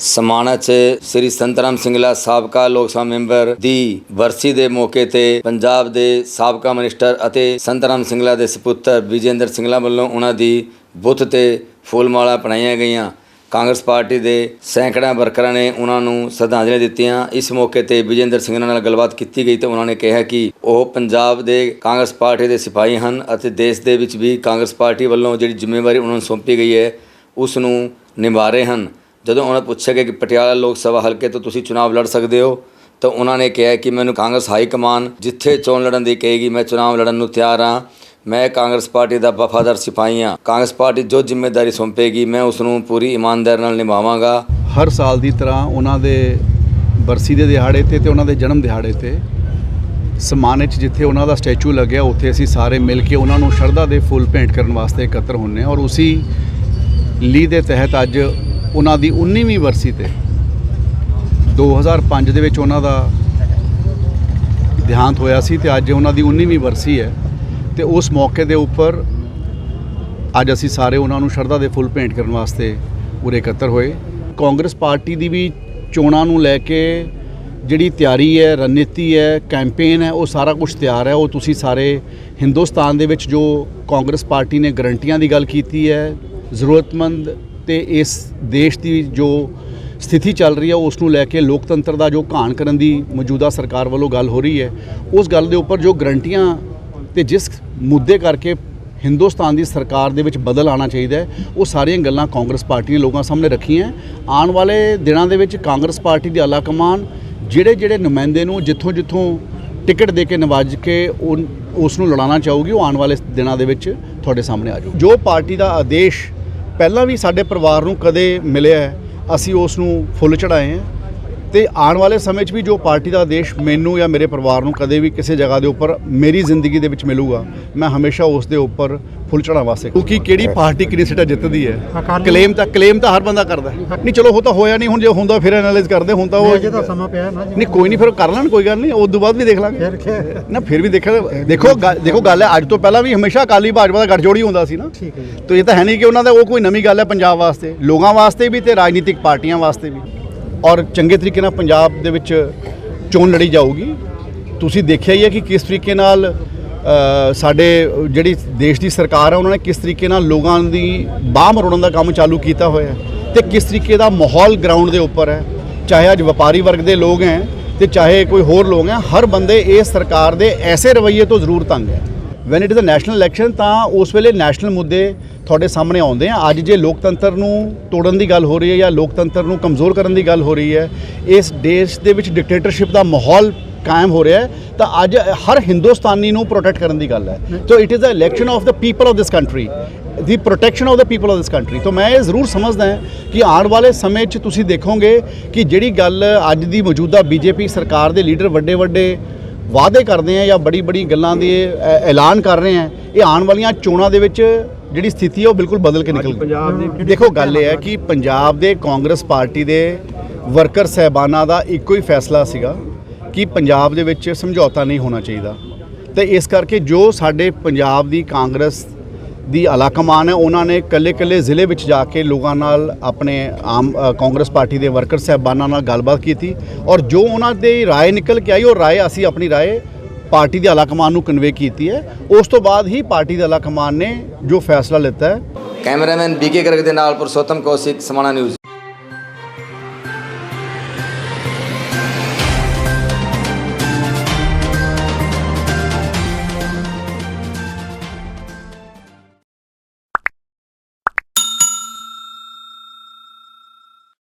ਸਮਾਣਾ 'ਚ ਸ੍ਰੀ ਸੰਤਰਾਮ ਸਿੰਘਲਾ ਸਾਬਕਾ ਲੋਕ ਸਭਾ ਮੈਂਬਰ ਦੀ ਵਰਸੀ ਦੇ ਮੌਕੇ ਤੇ ਪੰਜਾਬ ਦੇ ਸਾਬਕਾ ਮਿਨਿਸਟਰ ਅਤੇ ਸੰਤਰਾਮ ਸਿੰਘਲਾ ਦੇ ਸੁਪੁੱਤਰ ਵਿਜੇਂਦਰ ਸਿੰਘਲਾ ਵੱਲੋਂ ਉਹਨਾਂ ਦੀ ਬੁੱਤ ਤੇ ਫੁੱਲ ਮਾਲਾ ਪਣਾਈਆਂ ਗਈਆਂ। ਕਾਂਗਰਸ ਪਾਰਟੀ ਦੇ ਸੈਂਕੜਾ ਵਰਕਰਾਂ ਨੇ ਉਹਨਾਂ ਨੂੰ ਸ਼ਰਧਾਂਜਲੀ ਦਿੱਤੀਆਂ। ਇਸ ਮੌਕੇ ਤੇ ਵਿਜੇਂਦਰ ਸਿੰਘਲਾ ਨਾਲ ਗੱਲਬਾਤ ਕੀਤੀ ਗਈ ਤੇ ਉਹਨਾਂ ਨੇ ਕਿਹਾ ਕਿ ਉਹ ਪੰਜਾਬ ਦੇ ਕਾਂਗਰਸ ਪਾਰਟੀ ਦੇ ਸਿਪਾਹੀ ਹਨ ਅਤੇ ਦੇਸ਼ ਦੇ ਵਿੱਚ ਵੀ ਕਾਂਗਰਸ ਪਾਰਟੀ ਵੱਲੋਂ ਜਿਹੜੀ ਜ਼ਿੰਮੇਵਾਰੀ ਉਹਨਾਂ ਨੂੰ ਸੌਂਪੀ ਗਈ ਹੈ, ਉਸ ਨੂੰ ਨਿਭਾ ਰਹੇ ਹਨ। ਜਦੋਂ ਉਹਨਾਂ ਪੁੱਛਿਆ ਗਿਆ ਕਿ ਪਟਿਆਲਾ ਲੋਕ ਸਭਾ ਹਲਕੇ ਤੋਂ ਤੁਸੀਂ ਚੁਣਾਵ ਲੜ ਸਕਦੇ ਹੋ, ਤਾਂ ਉਹਨਾਂ ਨੇ ਕਿਹਾ ਕਿ ਮੈਨੂੰ ਕਾਂਗਰਸ ਹਾਈ ਕਮਾਨ ਜਿੱਥੇ ਚੋਣ ਲੜਨ ਦੀ ਕਹੇਗੀ, ਮੈਂ ਚੁਣਾਵ ਲੜਨ ਨੂੰ ਤਿਆਰ ਹਾਂ। ਮੈਂ ਕਾਂਗਰਸ ਪਾਰਟੀ ਦਾ ਵਫਾਦਾਰ ਸਿਪਾਹੀ ਹਾਂ। ਕਾਂਗਰਸ ਪਾਰਟੀ ਜੋ ਜ਼ਿੰਮੇਵਾਰੀ ਸੌਂਪੇਗੀ, ਮੈਂ ਉਸ ਨੂੰ ਪੂਰੀ ਇਮਾਨਦਾਰੀ ਨਾਲ ਨਿਭਾਵਾਂਗਾ। ਹਰ ਸਾਲ ਦੀ ਤਰ੍ਹਾਂ ਉਹਨਾਂ ਦੇ ਬਰਸੀ ਦੇ ਦਿਹਾੜੇ ਤੇ ਤੇ ਉਹਨਾਂ ਦੇ ਜਨਮ ਦਿਹਾੜੇ ਤੇ ਸਮਾਨੇ 'ਚ ਜਿੱਥੇ ਉਹਨਾਂ ਦਾ ਸਟੈਚੂ ਲੱਗਿਆ, ਉੱਥੇ ਅਸੀਂ ਸਾਰੇ ਮਿਲ ਕੇ ਉਹਨਾਂ ਨੂੰ ਸ਼ਰਧਾ ਦੇ ਫੁੱਲ ਭੇਂਟ ਕਰਨ ਵਾਸਤੇ ਇਕੱਤਰ ਹੁੰਨੇ ਹਾਂ। ਔਰ ਉਸੇ ਲੀ ਦੇ ਤਹਿਤ ਅੱਜ ਉਹਨਾਂ ਦੀ 19ਵੀਂ ਬਰਸੀ ਤੇ 2005 ਦੇ ਵਿੱਚ ਉਹਨਾਂ ਦਾ ਦੇਹਾਂਤ ਹੋਇਆ ਸੀ ਤੇ ਅੱਜ ਉਹਨਾਂ ਦੀ 19ਵੀਂ ਬਰਸੀ ਹੈ ਤੇ ਉਸ ਮੌਕੇ ਦੇ ਉੱਪਰ ਅੱਜ ਅਸੀਂ ਸਾਰੇ ਉਹਨਾਂ ਨੂੰ ਸ਼ਰਧਾ ਦੇ ਫੁੱਲ ਭੇਂਟ ਕਰਨ ਵਾਸਤੇ ਉਰੇ ਇਕੱਤਰ ਹੋਏ। ਕਾਂਗਰਸ ਪਾਰਟੀ ਦੀ ਵੀ ਚੋਣਾਂ ਨੂੰ ਲੈ ਕੇ ਜਿਹੜੀ ਤਿਆਰੀ ਹੈ, ਰਣਨੀਤੀ ਹੈ, ਕੈਂਪੇਨ ਹੈ, ਉਹ ਸਾਰਾ ਕੁਝ ਤਿਆਰ ਹੈ। ਉਹ ਤੁਸੀਂ ਸਾਰੇ ਹਿੰਦੁਸਤਾਨ ਦੇ ਵਿੱਚ ਜੋ ਕਾਂਗਰਸ ਪਾਰਟੀ ਨੇ ਗਰੰਟੀਆਂ ਦੀ ਗੱਲ ਕੀਤੀ ਹੈ, ਜ਼ਰੂਰਤਮੰਦ ਤੇ ਇਸ ਦੇਸ਼ ਦੀ ਜੋ ਸਥਿਤੀ ਚੱਲ ਰਹੀ ਹੈ ਉਸ ਨੂੰ ਲੈ ਕੇ ਲੋਕਤੰਤਰ ਦਾ ਜੋ ਘਾਣ ਕਰਨ ਦੀ ਮੌਜੂਦਾ ਸਰਕਾਰ ਵੱਲੋਂ ਗੱਲ ਹੋ ਰਹੀ ਹੈ, ਉਸ ਗੱਲ ਦੇ ਉੱਪਰ ਜੋ ਗਰੰਟੀਆਂ ਤੇ ਜਿਸ ਮੁੱਦੇ ਕਰਕੇ ਹਿੰਦੁਸਤਾਨ ਦੀ ਸਰਕਾਰ ਦੇ ਵਿੱਚ ਬਦਲ ਆਉਣਾ ਚਾਹੀਦਾ ਹੈ, ਉਹ ਸਾਰੀਆਂ ਗੱਲਾਂ ਕਾਂਗਰਸ ਪਾਰਟੀ ਨੇ ਲੋਕਾਂ ਸਾਹਮਣੇ ਰੱਖੀਆਂ ਆਉਣ ਵਾਲੇ ਦਿਨਾਂ ਦੇ ਵਿੱਚ ਕਾਂਗਰਸ ਪਾਰਟੀ ਦੀ ਆਲਾ ਕਮਾਨ ਜਿਹੜੇ ਜਿਹੜੇ ਨੁਮਾਇੰਦੇ ਨੂੰ ਜਿੱਥੋਂ ਜਿੱਥੋਂ ਟਿਕਟ ਦੇ ਕੇ ਨਵਾਜ ਕੇ ਉਹ- ਉਸ ਨੂੰ ਲੜਾਉਣਾ ਚਾਹੂਗੀ, ਉਹ ਆਉਣ ਵਾਲੇ ਦਿਨਾਂ ਦੇ ਵਿੱਚ ਤੁਹਾਡੇ ਸਾਹਮਣੇ ਆ ਜਾਊ। ਜੋ ਪਾਰਟੀ ਦਾ ਆਦੇਸ਼ ਪਹਿਲਾਂ ਵੀ ਸਾਡੇ ਪਰਿਵਾਰ ਨੂੰ ਕਦੇ ਮਿਲਿਆ ਅਸੀਂ ਉਸ ਨੂੰ ਫੁੱਲ ਚੜਾਏ ਹਾਂ। ਤੇ ਆਉਣ ਵਾਲੇ ਸਮੇਂ 'ਚ ਵੀ ਜੋ ਪਾਰਟੀ ਦਾ ਆਦੇਸ਼ ਮੈਨੂੰ ਜਾਂ ਮੇਰੇ ਪਰਿਵਾਰ ਨੂੰ ਕਦੇ ਵੀ ਕਿਸੇ ਜਗ੍ਹਾ ਦੇ ਉੱਪਰ ਮੇਰੀ ਜ਼ਿੰਦਗੀ ਦੇ ਵਿੱਚ ਮਿਲੂਗਾ ਮੈਂ ਹਮੇਸ਼ਾ ਉਸ ਦੇ ਉੱਪਰ ਫੁੱਲ ਚੜਾਉਣ ਵਾਸਤੇ ਕਿਉਂਕਿ ਕਿਹੜੀ ਪਾਰਟੀ ਕਿੰਨੀ ਸੀਟਾਂ ਜਿੱਤਦੀ ਹੈ? ਕਲੇਮ ਤਾਂ ਕਲੇਮ ਤਾਂ ਹਰ ਬੰਦਾ ਕਰਦਾ ਹੈ। ਨਹੀਂ ਚਲੋ ਉਹ ਤਾਂ ਹੋਇਆ ਨਹੀਂ ਹੁਣ ਜੇ ਹੁੰਦਾ ਫਿਰ ਐਨਾਲਾਈਜ਼ ਕਰਦੇ ਹੁਣ ਤਾਂ ਉਹ ਅਜੇ ਤਾਂ ਸਮਾਂ ਪਿਆ ਨਾ ਨਹੀਂ ਕੋਈ ਨਹੀਂ ਫਿਰ ਕਰ ਲੈਣ ਕੋਈ ਗੱਲ ਨਹੀਂ ਉਸ ਤੋਂ ਬਾਅਦ ਵੀ ਦੇਖ ਲਾਂਗੇ। ਨਾ ਫਿਰ ਵੀ ਦੇਖੋ ਦੇਖੋ ਗੱਲ- ਦੇਖੋ ਗੱਲ ਹੈ ਅੱਜ ਤੋਂ ਪਹਿਲਾਂ ਵੀ ਹਮੇਸ਼ਾ ਅਕਾਲੀ ਭਾਜਪਾ ਦਾ ਗੱਠਜੋੜੀ ਹੁੰਦਾ ਸੀ ਨਾ। ਠੀਕ ਹੈ ਤੋ ਇਹ ਤਾਂ ਹੈ ਨਹੀਂ ਕਿ ਉਹਨਾਂ ਦਾ ਉਹ ਕੋਈ ਨਵੀਂ ਗੱਲ ਹੈ ਪੰਜਾਬ ਵਾਸਤੇ ਲੋਕਾਂ ਵਾਸਤੇ ਵੀ ਤੇ ਰਾਜਨੀਤਿਕ ਪਾਰਟੀਆਂ ਵਾਸਤੇ ਵੀ। ਔਰ ਚੰਗੇ ਤਰੀਕੇ ਨਾਲ ਪੰਜਾਬ ਦੇ ਵਿੱਚ ਚੋਣ ਲੜੀ ਜਾਊਗੀ। ਤੁਸੀਂ ਦੇਖਿਆ ਹੀ ਹੈ ਕਿ ਕਿਸ ਤਰੀਕੇ ਨਾਲ ਸਾਡੇ ਜਿਹੜੀ ਦੇਸ਼ ਦੀ ਸਰਕਾਰ ਹੈ ਉਹਨਾਂ ਨੇ ਕਿਸ ਤਰੀਕੇ ਨਾਲ ਲੋਕਾਂ ਦੀ ਬਾਹ ਮਰੋੜਨ ਦਾ ਕੰਮ ਚਾਲੂ ਕੀਤਾ ਹੋਇਆ ਹੈ ਤੇ ਕਿਸ ਤਰੀਕੇ ਦਾ ਮਾਹੌਲ ਗਰਾਊਂਡ ਦੇ ਉੱਪਰ ਹੈ। ਚਾਹੇ ਅੱਜ ਵਪਾਰੀ ਵਰਗ ਦੇ ਲੋਕ ਹੈ ਤੇ ਚਾਹੇ ਕੋਈ ਹੋਰ ਲੋਕ ਹੈ, ਹਰ ਬੰਦੇ ਇਸ ਸਰਕਾਰ ਦੇ ਐਸੇ ਰਵੱਈਏ ਤੋਂ ਜ਼ਰੂਰ ਤੰਗ ਹੈ। When it is a national election ਤਾਂ ਉਸ ਵੇਲੇ ਨੈਸ਼ਨਲ ਮੁੱਦੇ ਤੁਹਾਡੇ ਸਾਹਮਣੇ ਆਉਂਦੇ ਆ। ਅੱਜ ਜੇ ਲੋਕਤੰਤਰ ਨੂੰ ਤੋੜਨ ਦੀ ਗੱਲ ਹੋ ਰਹੀ ਹੈ ਜਾਂ ਲੋਕਤੰਤਰ ਨੂੰ ਕਮਜ਼ੋਰ ਕਰਨ ਦੀ ਗੱਲ ਹੋ ਰਹੀ ਹੈ, ਇਸ ਦੇਸ਼ ਦੇ ਵਿੱਚ ਡਿਕਟੇਟਰਸ਼ਿਪ ਦਾ ਮਾਹੌਲ ਕਾਇਮ ਹੋ ਰਿਹਾ ਹੈ, ਤਾਂ ਅੱਜ ਹਰ ਹਿੰਦੁਸਤਾਨੀ ਨੂੰ ਪ੍ਰੋਟੈਕਟ ਕਰਨ ਦੀ ਗੱਲ ਹੈ। So it is a election of the people of this country the protection of the people of this country ਤਾਂ ਮੈਂ ਇਹ ਜ਼ਰੂਰ ਸਮਝਦਾ ਹਾਂ ਕਿ ਆਉਣ ਵਾਲੇ ਸਮੇਂ 'ਚ ਤੁਸੀਂ ਦੇਖੋਗੇ ਕਿ ਜਿਹੜੀ ਗੱਲ ਅੱਜ ਦੀ ਮੌਜੂਦਾ ਬੀਜੇਪੀ ਸਰਕਾਰ ਦੇ ਲੀਡਰ ਵੱਡੇ ਵੱਡੇ ਵਾਅਦੇ ਕਰਦੇ ਆ ਜਾਂ ਬੜੀ ਬੜੀ ਗੱਲਾਂ ਦੇ ਐਲਾਨ ਕਰ ਰਹੇ ਆ ਇਹ ਆਉਣ ਵਾਲੀਆਂ ਚੋਣਾਂ ਦੇ ਵਿੱਚ ਜਿਹੜੀ ਸਥਿਤੀ ਹੈ ਉਹ ਬਿਲਕੁਲ ਬਦਲ ਕੇ ਨਿਕਲ ਗਈ ਦੇਖੋ ਗੱਲ ਇਹ ਹੈ ਕਿ ਪੰਜਾਬ ਦੇ ਕਾਂਗਰਸ ਪਾਰਟੀ ਦੇ ਵਰਕਰ ਸਹਿਬਾਨਾਂ ਦਾ ਇੱਕੋ ਹੀ ਫੈਸਲਾ ਸੀਗਾ ਕਿ ਪੰਜਾਬ ਦੇ ਵਿੱਚ ਸਮਝੌਤਾ ਨਹੀਂ ਹੋਣਾ ਚਾਹੀਦਾ। ਤੇ ਇਸ ਕਰਕੇ ਜੋ ਸਾਡੇ ਪੰਜਾਬ ਦੀ ਕਾਂਗਰਸ ਦੀ ਅਲਾਕਮਾਨ ਹੈ ਉਹਨਾਂ ਨੇ ਕੱਲੇ ਕੱਲੇ ਜ਼ਿਲ੍ਹੇ ਵਿੱਚ ਜਾ ਕੇ ਲੋਕਾਂ ਨਾਲ ਆਪਣੇ ਆਮ ਅ, ਕਾਂਗਰਸ ਪਾਰਟੀ ਦੇ ਵਰਕਰ ਸਹਿਬਾਨਾਂ ਨਾਲ ਗੱਲਬਾਤ ਕੀਤੀ ਔਰ ਜੋ ਉਹਨਾਂ ਦੀ رائے ਨਿਕਲ ਕੇ ਆਈ ਉਹ رائے ਅਸੀਂ ਆਪਣੀ رائے ਪਾਰਟੀ ਦੇ ਅਲਾਕਮਾਨ ਨੂੰ ਕਨਵੇ ਕੀਤੀ ਹੈ ਉਸ ਤੋਂ ਬਾਅਦ ਹੀ ਪਾਰਟੀ ਦੇ ਅਲਾਕਮਾਨ ਨੇ ਜੋ ਫੈਸਲਾ ਲਿੱਤਾ ਹੈ ਕੈਮਰਾਮੈਨ ਬੀਕੇ ਕਰਕ ਦੇ ਨਾਲ ਪੁਰਸ਼ੋਤਮ ਕੌਸ਼ਿਕ ਸਮਾਣਾ ਨਿਊਜ਼